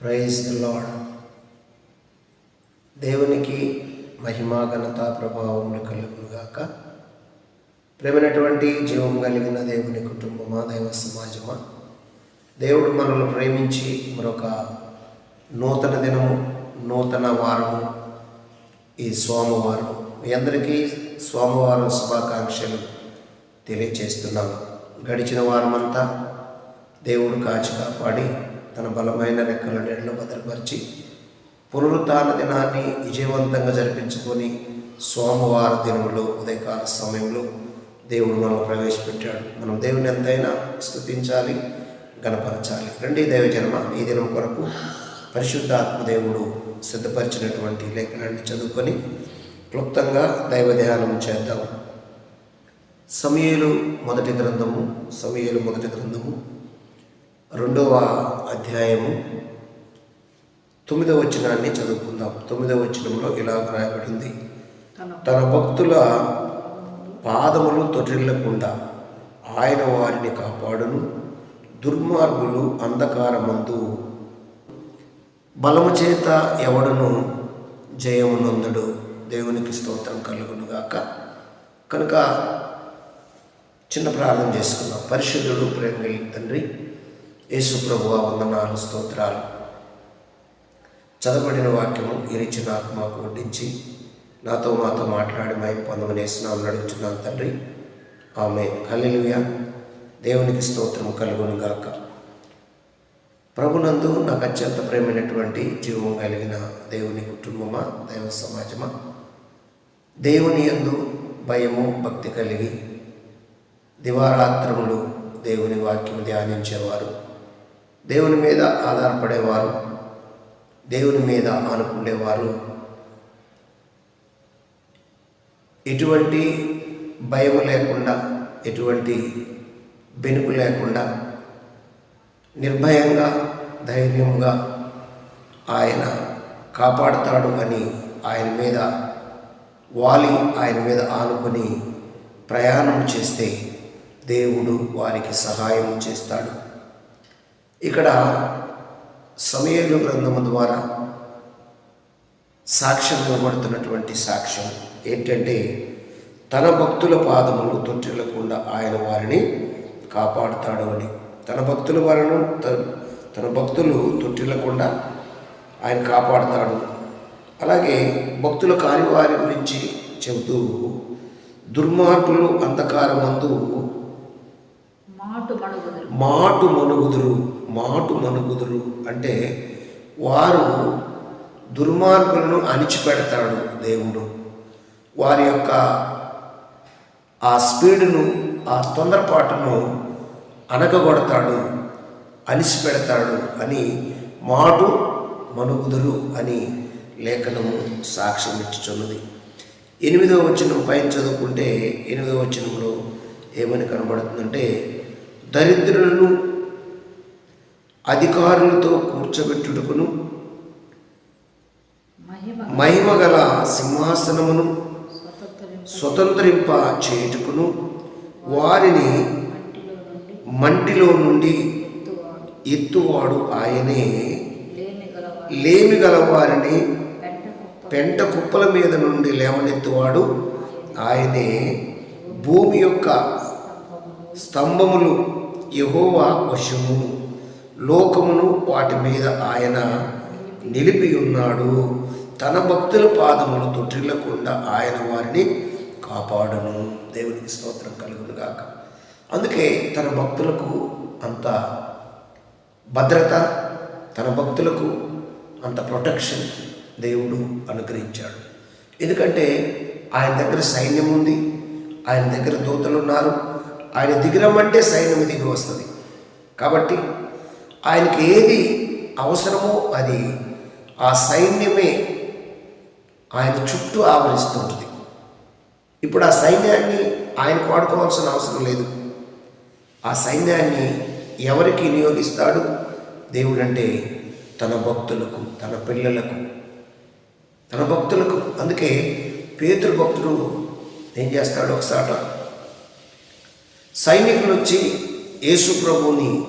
Praise lord దేవునికి మహిమా ఘనత ప్రభావములు కలుగునుగాక. ప్రేమైనటువంటి జీవం కలిగిన దేవుని కుటుంబమా దైవ సమాజమా? దేవుడు మనల్ని ప్రేమించి మరొక నూతన దినము నూతన వారము ఈ సోమవారం. మీ అందరికీ సోమవారం శుభాకాంక్షలు తెలియచేస్తున్నాను. గడిచిన వారమంతా దేవుడు కాచి కాపాడి తన బలమైన రెక్కల నీడలో భద్రపరిచి పునరుత్న దినాన్ని విజయవంతంగా జరిపించుకొని సోమవార దినంలో ఉదయకాల సమయంలో దేవుడు మనం ప్రవేశపెట్టాడు. మనం దేవుని ఎంతైనా స్థుతించాలి గణపరచాలి. రండి దైవజన్మ ఈ దినం కొరకు పరిశుద్ధాత్మ దేవుడు సిద్ధపరిచినటువంటి లేఖనాన్ని చదువుకొని క్లుప్తంగా దైవ ధ్యానం చేద్దాం. సమయలు మొదటి గ్రంథము సమయలు మొదటి గ్రంథము రెండవ అధ్యాయము తొమ్మిదవ వచనాన్ని చదువుకుందాం. తొమ్మిదవ వచనంలో ఇలా రాయబడింది తన భక్తుల పాదములు తొట్టిల్లకుండా ఆయన వారిని కాపాడును. దుర్మార్గులు అంధకారమందు బలము చేత ఎవడును జయమునందుడు? దేవునికి స్తోత్రం కలుగునుగాక. కనుక చిన్న ప్రార్థన చేసుకుందాం. పరిశుద్ధుడు ప్రేమ తండ్రి యేసు ప్రభు వందనాలు స్తోత్రాలు. చదవబడిన వాక్యము ఇరిచిన ఆత్మకు వడ్డించి నాతో మాతో మాట్లాడి మై పొందమనేసినాం నడుచున్నాను తండ్రి. ఆమె హల్లెలుయ. దేవునికి స్తోత్రం కలుగును గాక. ప్రభునందు నాకు అత్యంత ప్రేమైనటువంటి జీవం కలిగిన దేవుని కుటుంబమా దైవ సమాజమా? దేవుని యందు భయము భక్తి కలిగి దివారాత్రములు దేవుని వాక్యం ధ్యానించేవారు. దేవుని మీద ఆధారపడేవారు దేవుని మీద ఆనుకునేవారు. ఎటువంటి భయం లేకుండా ఎటువంటి బెనుకు లేకుండా నిర్భయంగా ధైర్యంగా ఆయన కాపాడుతాడు అని ఆయన మీద వాలి ఆయన మీద ఆనుకొని ప్రయాణం చేస్తే దేవుడు వారికి సహాయం చేస్తాడు. ఇక్కడ సమయలు గ్రంథము ద్వారా సాక్ష్యం ఇవ్వబడుతున్నటువంటి సాక్ష్యం ఏంటంటే తన భక్తుల పాదములు తొట్టిల్లకుండా ఆయన వారిని కాపాడుతాడు అని. తన భక్తుల వారిని త- తన భక్తులు తొట్టిల్లకుండా ఆయన కాపాడుతాడు. అలాగే భక్తుల కాని వారి గురించి చెబుతూ దుర్మార్గులు అంధకారమందు మాటు మాటు మనుగుదురు మాటు మనుగుదురు అంటే వారు దుర్మార్గులను అణిచిపెడతాడు దేవుడు. వారి యొక్క ఆ స్పీడును ఆ తొందరపాటును అనగగొడతాడు అణిచిపెడతాడు అని మాటు మనుగుదురు అని లేఖనము సాక్ష్యం ఇచ్చుచున్నది ఎనిమిదవ వచనం పైన చదువుకుంటే ఎనిమిదవ వచనంలో ఏమని కనబడుతుందంటే దరిద్రులను అధికారులతో కూర్చోబెట్టుటకును మహిమ మహిమగల సింహాసనమును స్వతంత్రింప చేయుటకును వారిని మంటిలో నుండి ఎత్తువాడు ఆయనే. లేమి గల వారిని పెంట కుప్పల మీద నుండి లేవనెత్తువాడు ఆయనే. భూమి యొక్క స్తంభములు యహోవా వశము లోకమును వాటి మీద ఆయన నిలిపి ఉన్నాడు తన భక్తుల పాదములు తొట్టిల్లకుండా ఆయన వారిని కాపాడును. దేవునికి స్తోత్రం కలుగును గాక. అందుకే తన భక్తులకు అంత భద్రత తన భక్తులకు అంత ప్రొటెక్షన్ దేవుడు అనుగ్రహించాడు. ఎందుకంటే ఆయన దగ్గర సైన్యం ఉంది ఆయన దగ్గర దూతలు ఉన్నారు ఆయన దిగిరమ్మంటే సైన్యం దిగి వస్తుంది. కాబట్టి ఆయనకి ఏది అవసరమో అది ఆ సైన్యమే ఆయన చుట్టూ ఆవరిస్తుంటుంది ఇప్పుడు ఆ సైన్యాన్ని ఆయన వాడుకోవాల్సిన అవసరం లేదు. ఆ సైన్యాన్ని ఎవరికి నియోగిస్తాడు దేవుడంటే తన భక్తులకు తన పిల్లలకు. తన భక్తులకు. అందుకే పేతురు భక్తుడు ఏం చేస్తాడు ఒకసారి? సైనికులు వచ్చి యేసుప్రభుని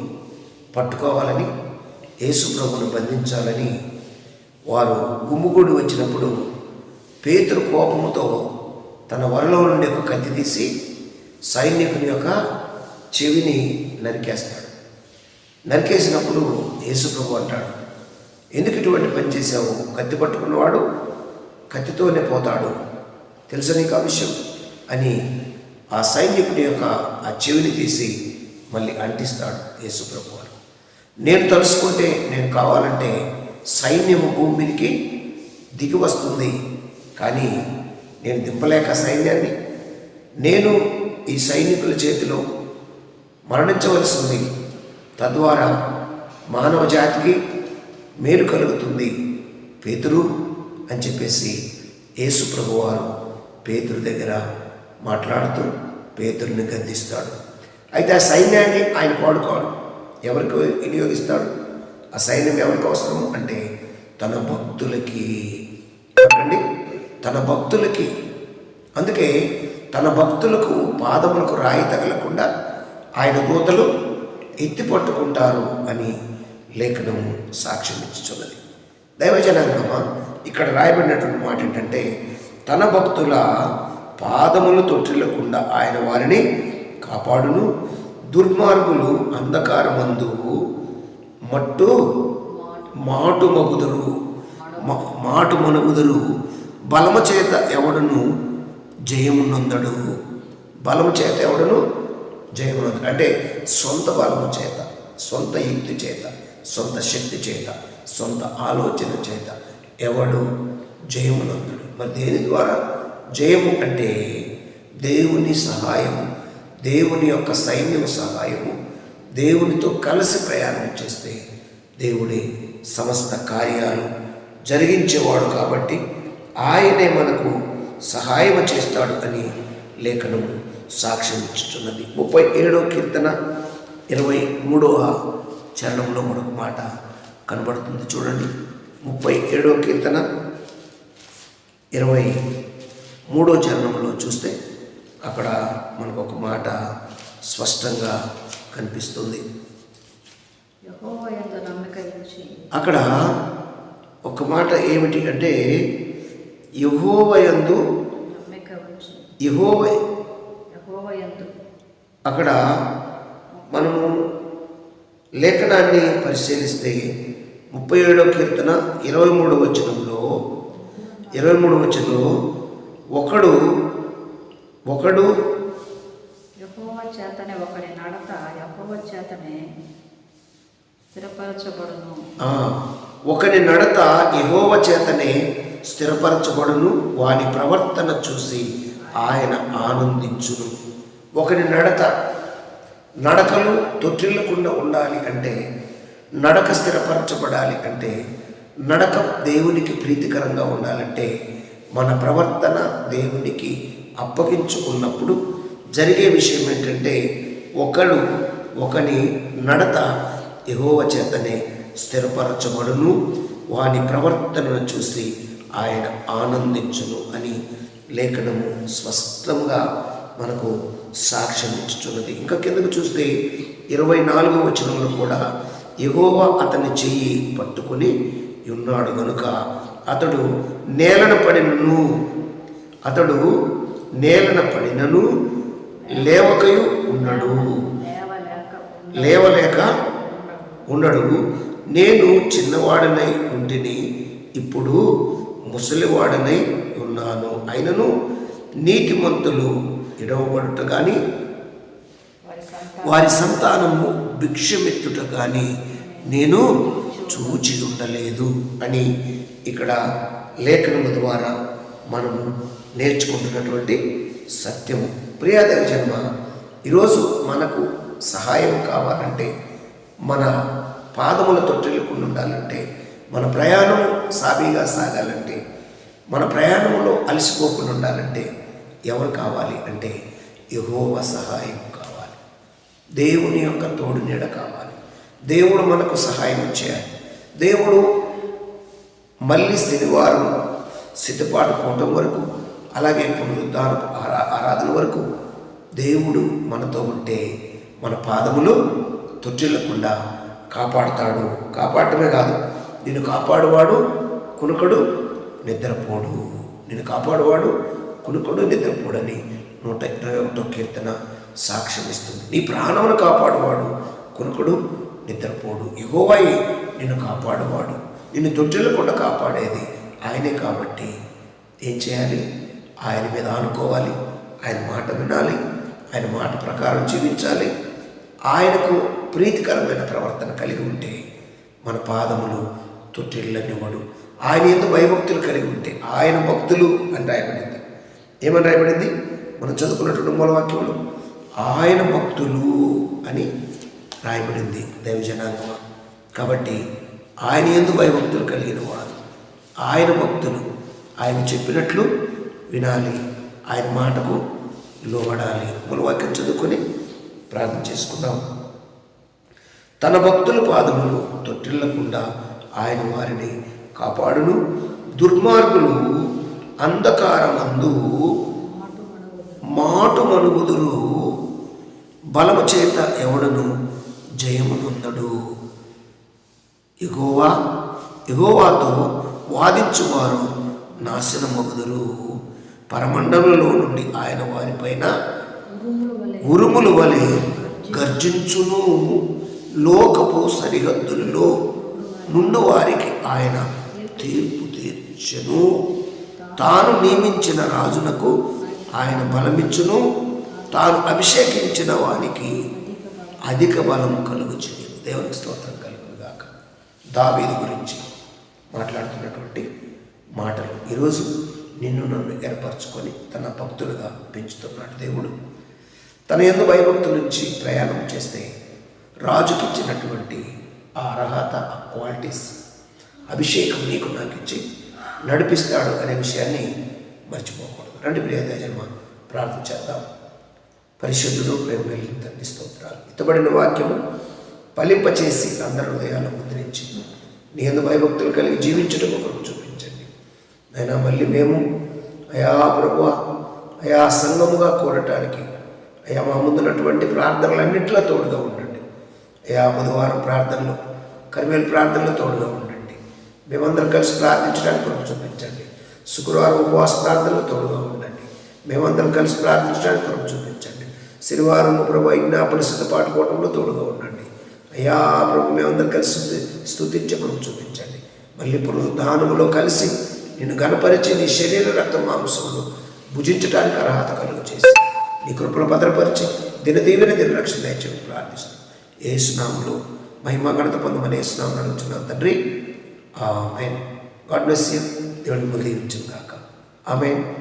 పట్టుకోవాలని యేసుప్రభుని బంధించాలని వారు గుమ్ముగూడి వచ్చినప్పుడు పేతురు కోపముతో తన వరలో నుండి ఒక కత్తి తీసి సైనికుని యొక్క చెవిని నరికేస్తాడు. నరికేసినప్పుడు యేసుప్రభు అంటాడు ఎందుకు ఇటువంటి పని చేశావు? కత్తి పట్టుకున్నవాడు కత్తితోనే పోతాడు. తెలుసు నీకు ఆ విషయం? అని ఆ సైనికుడి యొక్క ఆ చెవిని తీసి మళ్ళీ అంటిస్తాడు యేసుప్రభు వారు నేను తలుసుకుంటే నేను కావాలంటే సైన్యము భూమికి దిగి వస్తుంది కానీ నేను దింపలేక సైన్యాన్ని. నేను ఈ సైనికుల చేతిలో మరణించవలసింది తద్వారా మానవ జాతికి మేలు కలుగుతుంది. పేతురు అని చెప్పేసి యేసు ప్రభువారు పేతురు దగ్గర మాట్లాడుతూ పేతుల్ని గద్దిస్తాడు. అయితే ఆ సైన్యాన్ని ఆయన వాడుకోడు. ఎవరికి వినియోగిస్తాడు? ఆ సైన్యం ఎవరికి అవసరం అంటే తన భక్తులకి. అండి తన భక్తులకి. అందుకే తన భక్తులకు పాదములకు రాయి తగలకుండా ఆయన దూతలు ఎత్తి పట్టుకుంటారు అని లేఖనము సాక్ష్యం ఇచ్చుచున్నది దైవజనాంగమా ఇక్కడ రాయబడినటువంటి మాట ఏంటంటే తన భక్తుల పాదములు తొట్టిల్లకుండా ఆయన వారిని కాపాడును. దుర్మార్గులు అంధకారమందు మట్టు మాటు మగుదురు. మాటు మనుగుదురు. బలము చేత ఎవడును జయమునందడు. బలము చేత ఎవడును జయమునందడు. అంటే సొంత బలము చేత సొంత యుక్తి చేత సొంత శక్తి చేత సొంత ఆలోచన చేత ఎవడు జయమునందుడు. మరి దేని ద్వారా? జయము అంటే దేవుని సహాయము దేవుని యొక్క సైన్యం సహాయము దేవునితో కలిసి ప్రయాణం చేస్తే దేవుడే సమస్త కార్యాలు జరిగించేవాడు కాబట్టి ఆయనే మనకు సహాయం చేస్తాడు అని లేఖనం సాక్ష్యం ఇచ్చుతున్నది ముప్పై ఏడో కీర్తన ఇరవై మూడవ చరణంలో మనకు మాట కనబడుతుంది. చూడండి. ముప్పై ఏడో కీర్తన ఇరవై మూడో చరణంలో చూస్తే అక్కడ మనకు ఒక మాట స్పష్టంగా కనిపిస్తుంది. అక్కడ ఒక మాట ఏమిటి అంటే యహోవయందు యహోవ అక్కడ మనము లేఖనాన్ని పరిశీలిస్తే ముప్పై ఏడో కీర్తన ఇరవై మూడు వచనంలో ఇరవై మూడు వచనంలో ఒకడు ఒకడు యెహోవా చేతనే ఒకడి నడత యెహోవా చేతనే స్థిరపరచబడును. ఒకని నడత యహోవ చేతనే స్థిరపరచబడును. వాని ప్రవర్తన చూసి ఆయన ఆనందించును. ఒకని నడత నడకలు తొట్టిల్లకుండా ఉండాలి అంటే నడక స్థిరపరచబడాలి అంటే నడక దేవునికి ప్రీతికరంగా ఉండాలంటే మన ప్రవర్తన దేవునికి అప్పగించుకున్నప్పుడు జరిగే విషయం ఏంటంటే ఒకడు ఒకని నడత ఎహోవ చేతనే స్థిరపరచబడును వాని ప్రవర్తనను చూసి ఆయన ఆనందించును అని లేఖనము స్పష్టంగా మనకు సాక్ష్యం ఇచ్చుచున్నది. ఇంకా కిందకు చూస్తే ఇరవై నాలుగో వచనంలో కూడా ఎగోవ అతని చెయ్యి పట్టుకుని ఉన్నాడు కనుక అతడు నేలన పడినను. అతడు నేలన పడినను లేవకయు ఉన్నాడు. లేవలేక ఉండ- ఉండడు. నేను చిన్నవాడనై ఉంటిని ఇప్పుడు ముసలివాడనై ఉన్నాను. అయినను నీతిమంతులు ఇడవబడుట కానీ వారి సంతానము భిక్షమెత్తుట కానీ నేను చూచి ఉండలేదు అని ఇక్కడ లేఖనము ద్వారా మనము నేర్చుకుంటున్నటువంటి సత్యము. ప్రియాదేవ జన్మ ఈరోజు మనకు సహాయం కావాలంటే మన పాదముల తొట్టిల్లుకుండా ఉండాలంటే మన ప్రయాణం సాబీగా సాగాలంటే మన ప్రయాణంలో అలసిపోకుండా ఉండాలంటే ఎవరు కావాలి అంటే యహోవ సహాయం కావాలి. దేవుని యొక్క తోడు నీడ కావాలి. దేవుడు మనకు సహాయం చేయాలి. దేవుడు మళ్ళీ శనివారం సిద్ధపాటు కోవటం వరకు అలాగే పునరుద్ధాన ఆరా ఆరాధన వరకు దేవుడు మనతో ఉంటే మన పాదములు తొట్టిల్లకుండా కాపాడుతాడు. కాపాడటమే కాదు నిన్ను కాపాడువాడు కునుకడు నిద్రపోడు. నిన్ను కాపాడువాడు కునుకడు నిద్రపోడని నూట ఇరవై ఒకటో కీర్తన సాక్ష్యం ఇస్తుంది. నీ ప్రాణమును కాపాడువాడు కునుకడు నిద్రపోడు. ఎగోవాయి నిన్ను కాపాడువాడు. నిన్ను తొట్టిల్లకుండా కాపాడేది ఆయనే కాబట్టి ఏం చేయాలి? ఆయన మీద ఆనుకోవాలి ఆయన మాట వినాలి ఆయన మాట ప్రకారం జీవించాలి. ఆయనకు ప్రీతికరమైన ప్రవర్తన కలిగి ఉంటే మన పాదములు తొట్టిల్లనివ్వడు ఆయన ఎంత భయభక్తులు కలిగి ఉంటే ఆయన భక్తులు అని రాయబడింది. ఏమని రాయబడింది? మనం చదువుకున్నటువంటి మూలవాక్యంలో ఆయన భక్తులు అని రాయబడింది దైవజనాంగమ కాబట్టి ఆయన ఎందుకు భయభక్తులు కలిగిన వారు ఆయన భక్తులు ఆయన చెప్పినట్లు వినాలి. ఆయన మాటకు లోబడాలి. మూలవాక్యం చదువుకొని ప్రార్థన చేసుకుందాం. తన భక్తుల పాదములు తొట్టిల్లకుండా ఆయన వారిని కాపాడును. దుర్మార్గులు అంధకారమందు మాటు మనుగుదురు. బలము చేత ఎవడను జయమునొందడు ఎగోవా ఎగోవాతో వాదించువారు నాశనమగుదురు. పరమండలంలో నుండి ఆయన వారిపైన ఉరుములు వలె గర్జించును. లోకపు సరిహద్దులలో నుండి వారికి ఆయన తీర్పు తీర్చను. తాను నియమించిన రాజునకు ఆయన బలమిచ్చును. తాను అభిషేకించిన వానికి అధిక బలం కలుగు చేయను దేవునికి స్తోత్రం. దావీది గురించి మాట్లాడుతున్నటువంటి మాటలు. ఈరోజు నిన్ను నన్ను ఏర్పరచుకొని తన భక్తులుగా పెంచుతున్నాడు దేవుడు. తన ఎందు భయభక్తుల నుంచి ప్రయాణం చేస్తే రాజుకి ఇచ్చినటువంటి ఆ అర్హత ఆ క్వాలిటీస్ అభిషేకం నీకు నాకు ఇచ్చి నడిపిస్తాడు అనే విషయాన్ని మర్చిపోకూడదు. రండి ప్రియ జన్మ ప్రార్థన చేద్దాం. పరిశుద్ధుడు ప్రేమ కలిగిన తండ్రి స్తోత్రాలు. ఇతబడిన వాక్యము ఫలింపచేసి అందరి హృదయాలు ముద్రించి నీ ఎందు భయభక్తులు కలిగి జీవించడం ఒకరు చూపించండి. అయినా మళ్ళీ మేము అయా ప్రభు అయా సంఘముగా కోరటానికి అయా మా ముందున్నటువంటి ప్రార్థనలన్నింటిలో తోడుగా ఉండండి. అయా బుధవారం ప్రార్థనలు కరివేలు ప్రార్థనలు తోడుగా ఉండండి. మేమందరం కలిసి ప్రార్థించడానికి కృప చూపించండి. శుక్రవారం ఉపవాస ప్రార్థనలు తోడుగా ఉండండి. మేమందరం కలిసి ప్రార్థించడానికి కృప చూపించండి. శనివారం ప్రభు విజ్ఞాపన సిద్ధపాటు కూటంలో తోడుగా ఉండండి. అయ్యా ప్రభు మేమందరం కలిసి స్తుతి- కృప చూపించండి. మళ్ళీ పునరుద్ధానములో కలిసి నిన్ను గణపరిచి నీ శరీర రక్త మాంసములు భుజించడానికి అర్హత కలుగు చేసి నీ కృపను భద్రపరిచి దినదీవిన దిన రక్షణ దయచేసి ప్రార్థిస్తూ ఏ స్నామంలో మహిమా గణత పొందమని ఏ స్నామం అడుగుతున్నాం తండ్రి. ఆమెన్. God bless you. దేవుడికి దీవించిన కాక ఆమెన్.